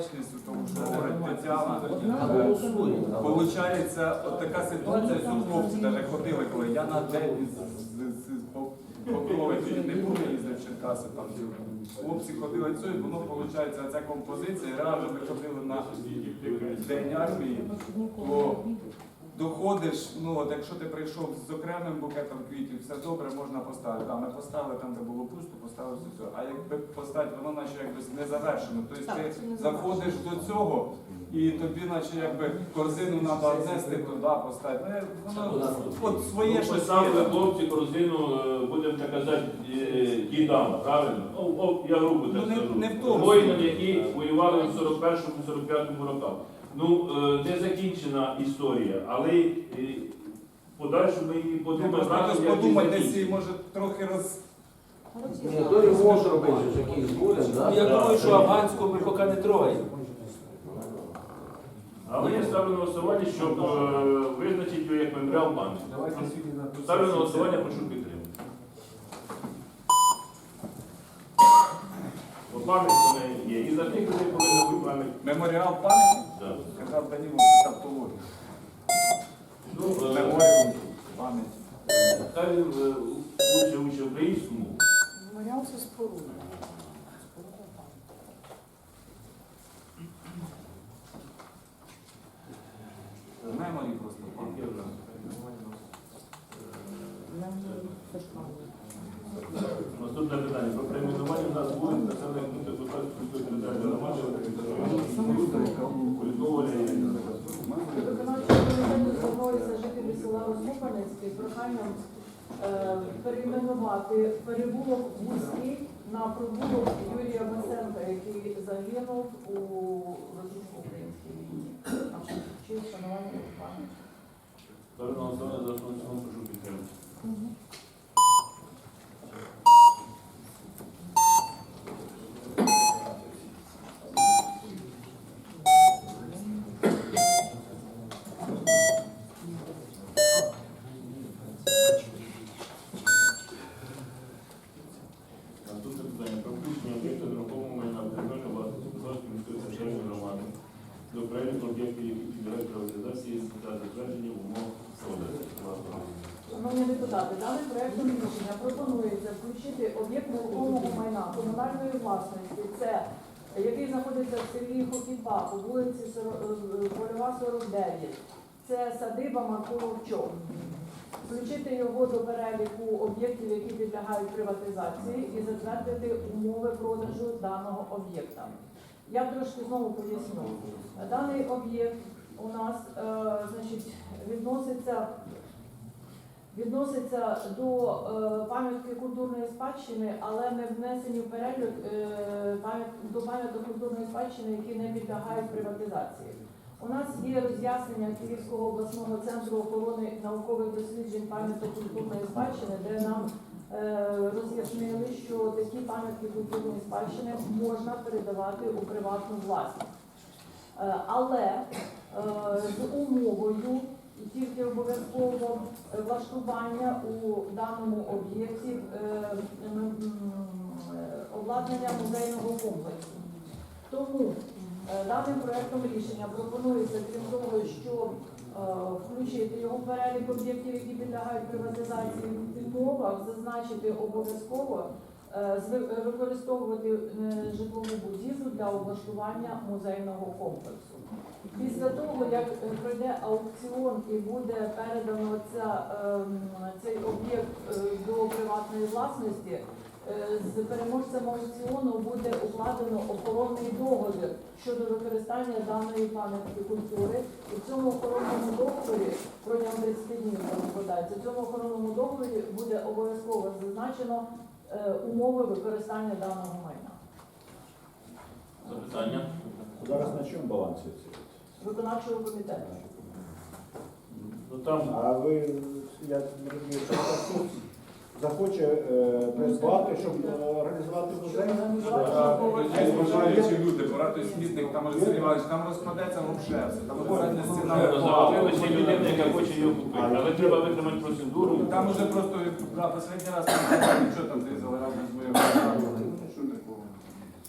вдячність, тому що говорить Тетяна. Получається, от така ситуація, що хлопці навіть ходили, коли я на день з, з, з по- не буду їздив в Черкаси, там ці хлопці ходили цю, і воно виходить, ця композиція, реально ми ходили на день армії, то доходиш, ну от якщо ти прийшов з окремим букетом квітів, все добре, можна поставити. Да, ми поставили там, де було пусто, поставили все це. А якби поставити, воно наче якби не завершено. Тобто ти заходиш до цього, і тобі, наче якби корзину треба віднести туди, поставити. Ну, воно от своє Ну, щось поставили є. хлопці корзину, е, будемо так казати, е, дідам, правильно? О, о, я грубо так Ну, не- скажу. не в тому. Воїнам, які воювали в 41-45 роках. Ну, не закінчена історія, але е, подальше ми її Ну, десь і закінчити. може трохи роз... Ні, то ремонт робити, ж якийсь буде, Ну, Я думаю, що афганську ми поки не трогаємо. Але я ставлю на голосування, щоб е, визначити його як меморіал пам'яті. Ставлю на голосування, прошу підтримати. Пам'ять вона є. І за тих людей повинна бути пам'ять. Меморіал пам'яті? Да. Казав Даніло, це тавтологія. Ну, е, Меморіал пам'яті. Хай він е, учить учить українську мову. Меморіал це споруда. Меморі просто перейменувати в Вузький на прибулок Юрія Масенка, який загинув у російсько-українській війні. Чи вшанування пам'яті. Зараз на голосування за основу кажу в цілому, прошу підтримати. Наступне питання. Про включення об'єкту нерухомого майна в земельну власність Козацької міської територіальної громади до переліку об'єктів, які підлягають приватизації та затвердження умов продажу. Шановні депутати, даним проектом рішення пропонується включити об'єкт нерухомого майна комунальної власності. Це який знаходиться в селі Хокіпа по вулиці Соро- е, Польова 49. Це садиба Марковчок. Включити його до переліку об'єктів, які підлягають приватизації, і затвердити умови продажу даного об'єкта. Я трошки знову поясню. Даний об'єкт у нас е, значить, відноситься відноситься до е, пам'ятки культурної спадщини, але не внесені в перелік е, пам'ят- до пам'яток культурної спадщини, які не підлягають приватизації. У нас є роз'яснення Київського обласного центру охорони наукових досліджень пам'яток культурної спадщини, де нам е, роз'яснили, що такі пам'ятки культурної спадщини можна передавати у приватну власність. Е, Але е, з умовою тільки обов'язково е, влаштування у даному об'єкті е, е, обладнання музейного комплексу. Тому даним проектом рішення пропонується, крім того, що включити його в перелік об'єктів, які підлягають приватизації в зазначити обов'язково використовувати житлову будівлю для облаштування музейного комплексу. Після того, як пройде аукціон і буде передано ця, ем, цей об'єкт е, до приватної власності, е, з переможцем аукціону буде укладено охоронний договір щодо використання даної пам'ятки культури. І в цьому охоронному договорі протягом 30 днів там. В цьому охоронному договорі буде обов'язково зазначено е, умови використання даного майна. Запитання? Зараз на чому балансі? Виконавчого комітету. Ну там А ви, я розумію, що суд захоче е, придбати, щоб е, організувати музей? Бажаючі люди, порадуй смітник, там Олексій Іванович, там розкладеться взагалі все. Там задня стіна. завалилася людина, яка хоче його купити. Але треба витримати процедуру. Там уже просто, да, останній раз, що там ти разом з Ну, такого?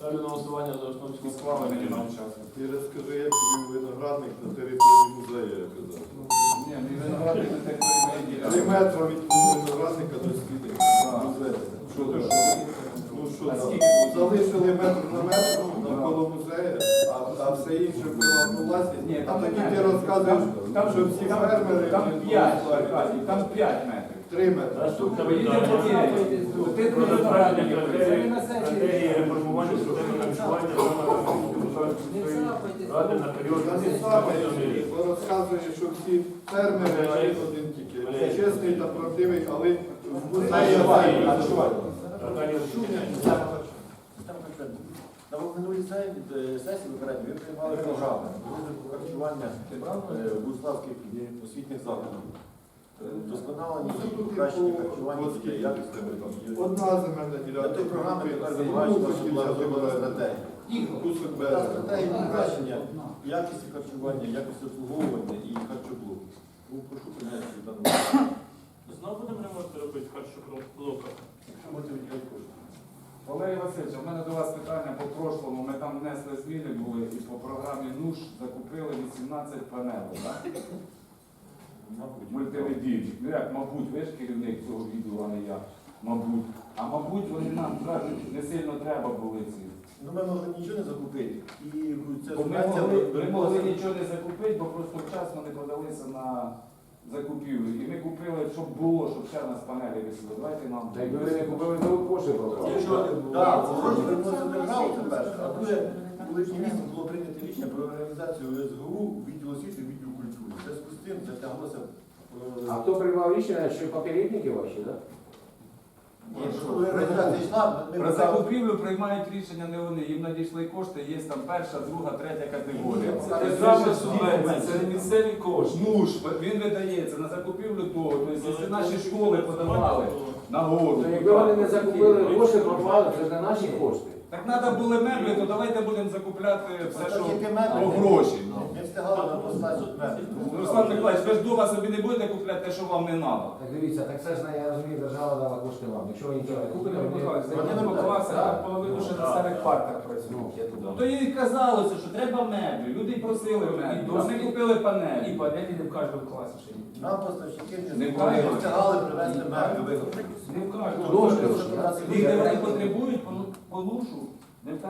Ставлю на голосування за основу цілому. Схвалення нам часу. І розкажи, як він виноградник на території музею, я казав. Ні, мій виноградник детекторів не Три діляє. метри від виноградника до стіни музею. Що Ну, ти що? Ну що там? Залишили метр на метр навколо музею, а, а все інше приватну власність. Ні, А там тоді ти метр. розказуєш, Там, що всі фермери... там 5, там 5 метрів. Три метри. Наступне питання. Про затвердження Це критерії на сесії. стратегії реформування системи харчування ради на період Я не 2027 рік. саме розказує, що всі фермери, а він один тільки. Чесний та правдивий, але в музеї... Аркадій На минулій сесії сесії вибирання ви приймали програму розвитку харчування е, в Буславських освітніх закладах. Вдосконалені покращення харчування дітей, якісне Одна земельна ділянка. тої програми тепер була вибрана стратегія. Кусок берега. стратегія покращення якості харчування, якості обслуговування і харчоблоку. Ну, прошу прийняти дану. Знову будемо ремонт робити харчоблока. Якщо можете виділяти кошти. Валерій Васильович, у мене до вас питання по прошлому. Ми там внесли зміни були і по програмі НУШ закупили 18 панелей, так? Мабуть. Мультимедійних. Ну як, мабуть, ви ж керівник цього відео, а не я. Мабуть. А мабуть, вони нам кажуть, не сильно треба були ці. Ну, ми могли нічого не закупити. І ця Бо ми могли, ми могли нічого не закупити, бо просто вчасно не подалися на закупівлю. І ми купили, щоб було, щоб ще нас панелі висіли. Давайте нам. Якби ви не купили, то ви кошти пропали. Так, гроші приносили державу, це перше. А друге, у липні місяці було прийнято рішення про організацію СГУ, відділу освіти, відділу культури. В зв'язку з цим затяглося. е, А хто приймав рішення, що попередники ваші, так? Ні, що коли організація йшла, ми Про закупівлю приймають рішення не вони. Їм надійшли кошти, є там перша, друга, третя категорія. Це саме субвенція, це не місцеві кошти. Ну ж, він видається на закупівлю того. Тобто, якщо наші школи подавали на гору. якби вони не закупили кошти, пропали, це не наші кошти. Так треба були меблі, то давайте будемо закупляти все, що по гроші. Не встигали на метрів. Руслан Миколаївич, ви ж дома собі не будете купляти те, що вам не треба. Так дивіться, так це ж я розумію, держава дала кошти вам. Якщо ви нічого не купите, Купили ви Михайлович, Вони вони нам так. половину ще на старих партах працюють. То їй казалося, що треба меблі. Люди й просили меблі. А ми купили І панелі. панелі не в кожному класі ще є. Нам поставщики Не вкажуть. встигали привезти меблі. Не в кожному. Дошки. Їх, де вони потребують, по- по лушу. Не в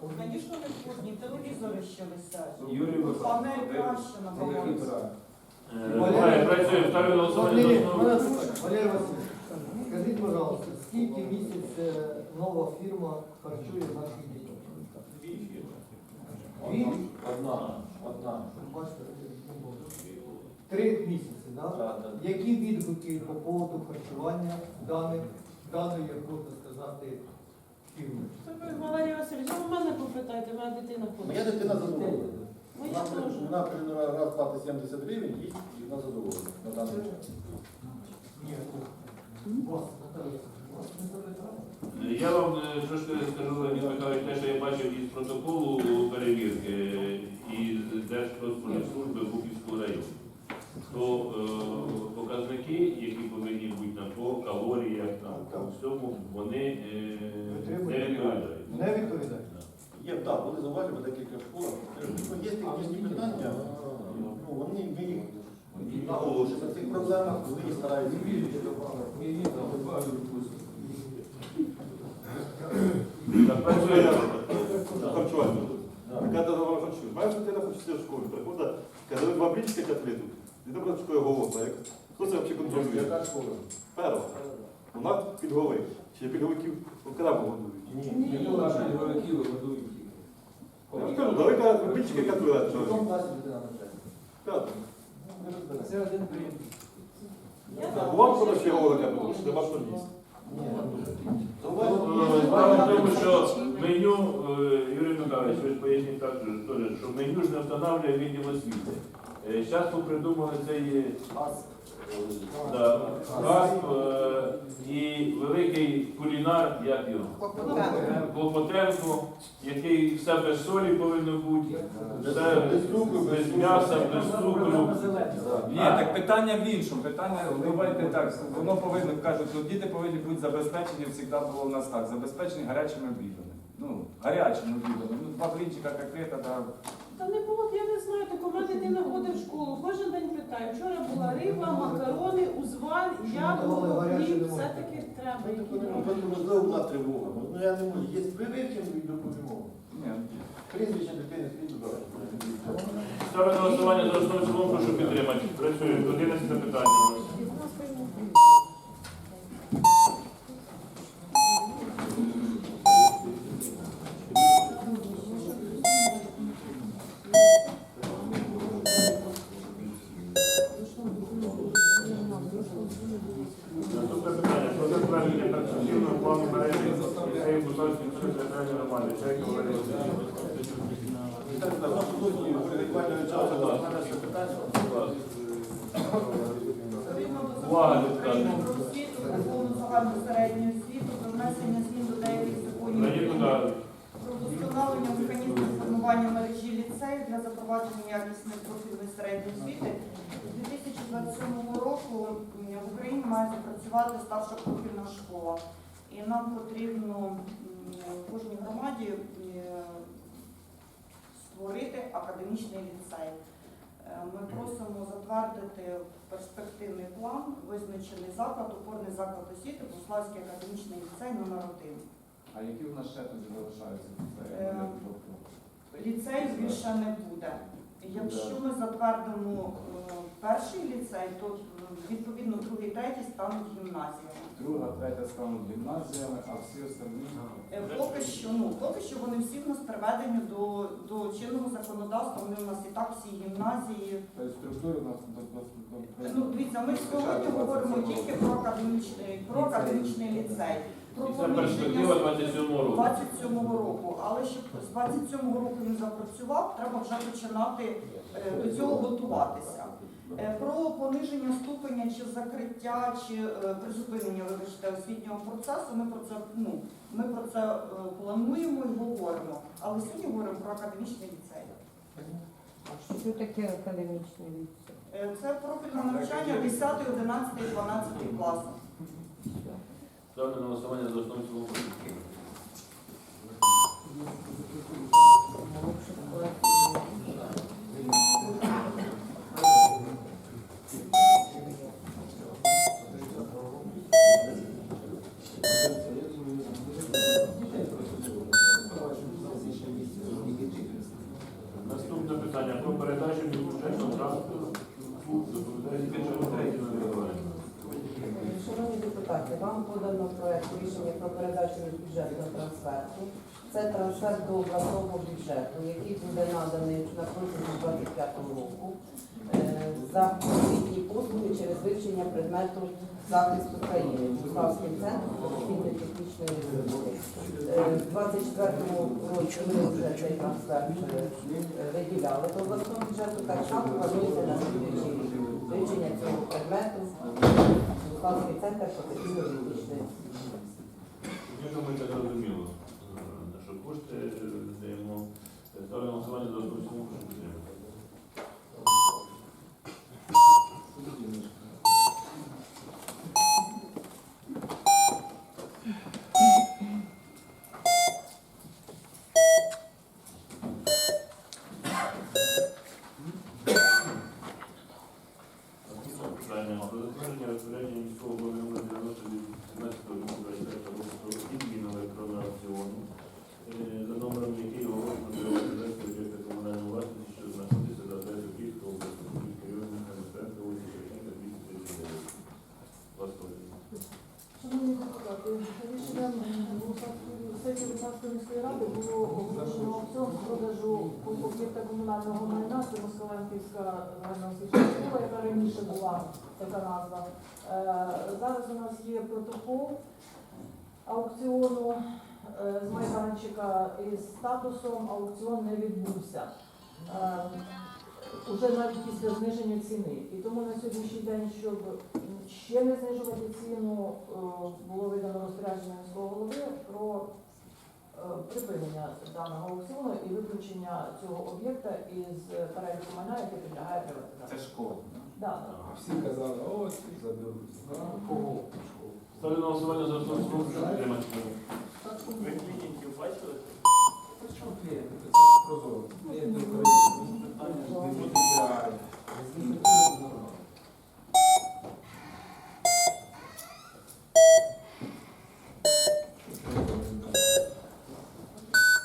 кожній Звісно, не кожні телевізори ще висять. Юрій Панель краще Це який на голосування за Валерий, основу. Валерий Васильевич, скажіть, пожалуйста, скільки місяць е, нова фірма харчує наших дітей? Дві фірми. Одна. Одна. Бачите, три місяці, да? Так, так. Які відгуки по поводу харчування даних, даної, як можна сказати, фірми? Валерій Васильович, а у мене попитайте, моя дитина Моя дитина задоволена. Моя Вона, теж. вона повинна раз платить 70 гривень, їсть, і вона задоволена на даний час. Я вам е, трошки скажу, Леонід Михайлович, те, що я бачив із протоколу перевірки е, із Держпродспоживслужби Буківського району, то е, показники, які повинні бути на по калоріях, там, по всьому, вони е, не відповідають. Не відповідає. Є, так, були зауваження в декілька школах. Є технічні питання, ну, вони ми їх наголошуємо на цих проблемах, вони їх стараються вирішити. Так, працюємо. Харчування. Да. Когда ти давай харчуєш, маєш дитина хочеться в школі, приходить, каже, ви два блінчики котлету, і ти просто школи голоса, як хто це взагалі контролює? Яка школа? Перва. Вона підговик. Чи підговиків окремо годують. Ні. Не була ж ігровиків, годують їх. Я ж кажу, якому класі дитина навчається? П'ятому. Це один бред. Так, Вам хто ще голика, тому що нема що їсти. Е, Справа в тому, що меню, е, Юрій Михайлович, ви ж поясніть так, що меню ж не встановлює відділ освіти. Зараз придумали цей газ, да, газ е, і великий кулінар, як його? Клопотенко, який все без солі повинно бути, все Без цукру, без без м'яса, без цукру. Ні, так питання в іншому. Питання, давайте так, воно повинно, кажуть, що діти повинні бути забезпечені, завжди було у нас так, забезпечені гарячими обідами. Ну, гарячим обідом. Ну, два блінчика котлета, да. Та не було, я не знаю, так у мене дитина ходить в школу, кожен день питаю. Вчора була риба, макарони, узвар, яблуко, хліб, все-таки треба. які Ну, Можливо, була тривога. Ну я не можу. Є прививки, ми допомогу. Прізвище дитини слід додати. Ставлю на голосування за основу цілому, прошу підтримати. Працюємо. 11 питання. у нас. Наступне питання. Про затвердження перспективного плану мережі ліцеїв Бусальської територіальної громади. Чайка Валерій Васильович. Так, так, нашу студію передбачення часу до мене ще питання. Увага. Про освіту, Верховну загальну середню освіту, про внесення змін до деяких законів України про вдосконалення механізму формування мережі ліцеїв для запровадження якісної профільної середньої освіти. З 2027 року в Україні має запрацювати старша профільна школа. І нам потрібно в кожній громаді е, створити академічний ліцей. Е, Ми просимо затвердити перспективний план, визначений заклад, опорний заклад освіти, Буславський академічний ліцей номер 1 А які в нас ще тоді залишаються? Е, Ліцей більше не буде. Якщо ми затвердимо е, перший ліцей, то відповідно другий, третій стануть гімназіями. Друга, третя стануть гімназіями, а всі остальні. Е, Поки що, ну поки що вони всі в нас приведені до, до чинного законодавства. Вони у нас і так всі гімназії. Тобто структури у нас до- до- до- Ну дивіться, ми сьогодні говоримо тільки про академічний про академічний ліцей. Про це перспектива 27 року. 27-го року. Але щоб з 27-го року він запрацював, треба вже починати е, до цього готуватися. Е, Про пониження ступеня чи закриття, чи е, призупинення вибачте, освітнього процесу. Ми про це ну ми про це е, плануємо і говоримо. Але сьогодні говоримо про академічний ліцей. Що таке академічний ліцей? Це профільне навчання 10, 11, 12 класу. Ставлю на голосування за основу і в цілому. прошу підтримати. Наступне питання про передачу бюджетного транспорту доповідає Тетяна Миколаївна. Шановні депутати, вам подано проект рішення про міжбюджетного трансферту. Це трансфер до обласного бюджету, який буде наданий на протязі 25 року е, за освітні послуги через вивчення предмету захисту країни Буславським центром професійно-технічної розвитки. Е, В 24 році ми вже цей трансфер е, виділяли до обласного бюджету, так само планується на слідуючий рік вивчення цього предмету Буславський центр професійно-технічної Я думаю, це зрозуміло, е, на що кошти е, даємо. Ставлю на голосування за основу і в цілому, прошу підтримати. Питання про затвердження розпорядження міського голови номер 90 від 17 року 23 року про відміну електронного аукціону, е, за номером який оголошено для організації об'єкта комунальної власності, що знаходиться за адресою Київського області, Київської районної адміністрації вулиці Шевченка, 239. Вас просимо. Шановні депутати, рішенням сесії Луцарської міської ради було оголошено аукціон з продажу об'єкта комунального майна, це Москаленківська загальноосвітня школа, яка раніше була така назва. Е, Зараз у нас є протокол аукціону е, з майданчика із статусом аукціон не відбувся. Е, Уже навіть після зниження ціни. І тому на сьогоднішній день, щоб ще не знижувати ціну, було видано розпорядження міського голови про припинення даного аукціону і виключення цього об'єкта із переліку майна, яке підлягає Це приватизації. школа. Да. Всі казали, ось забили Кого? Ставлю на голосування за основу прошу підтримати. Ви клініків бачили? Що клієнти? Це прозоро. Клієнти України. Питання ж не буде.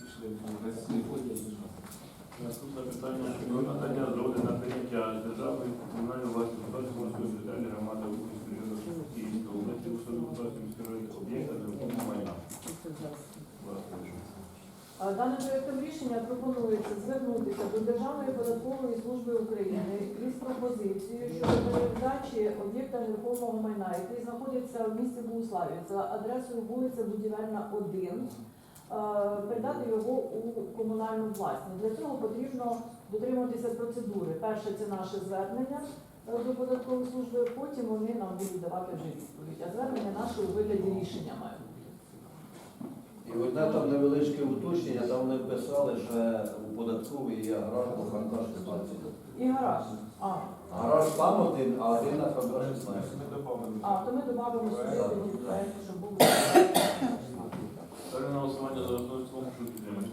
Пішли, десь не ходять. Наступне питання про надання згоди на прийняття державної та комунальної власності Полтавської територіальної громади Української району Київської області у суду Полтавської міської ради об'єкта нерухомого майна. Власне, А Даним проєктом рішення пропонується звернутися до Державної податкової служби України із пропозицією щодо передачі об'єкта нерухомого майна, який знаходиться в місті Богуславі за адресою вулиця Будівельна 1, е, передати його у комунальну власність. Для цього потрібно дотримуватися процедури. Перше це наше звернення е, до податкової служби, потім вони нам будуть давати вже відповідь. А звернення наше у вигляді рішення бути. І одне там невеличке уточнення, там вони писали, що у податковій є гараж по фантаж 16. І гараж. А, Гараж там один, а один на фантаж 16. А, то ми додамо сюди тоді проект, щоб був. Ставлю на голосування за основу в цілому, що підтримати.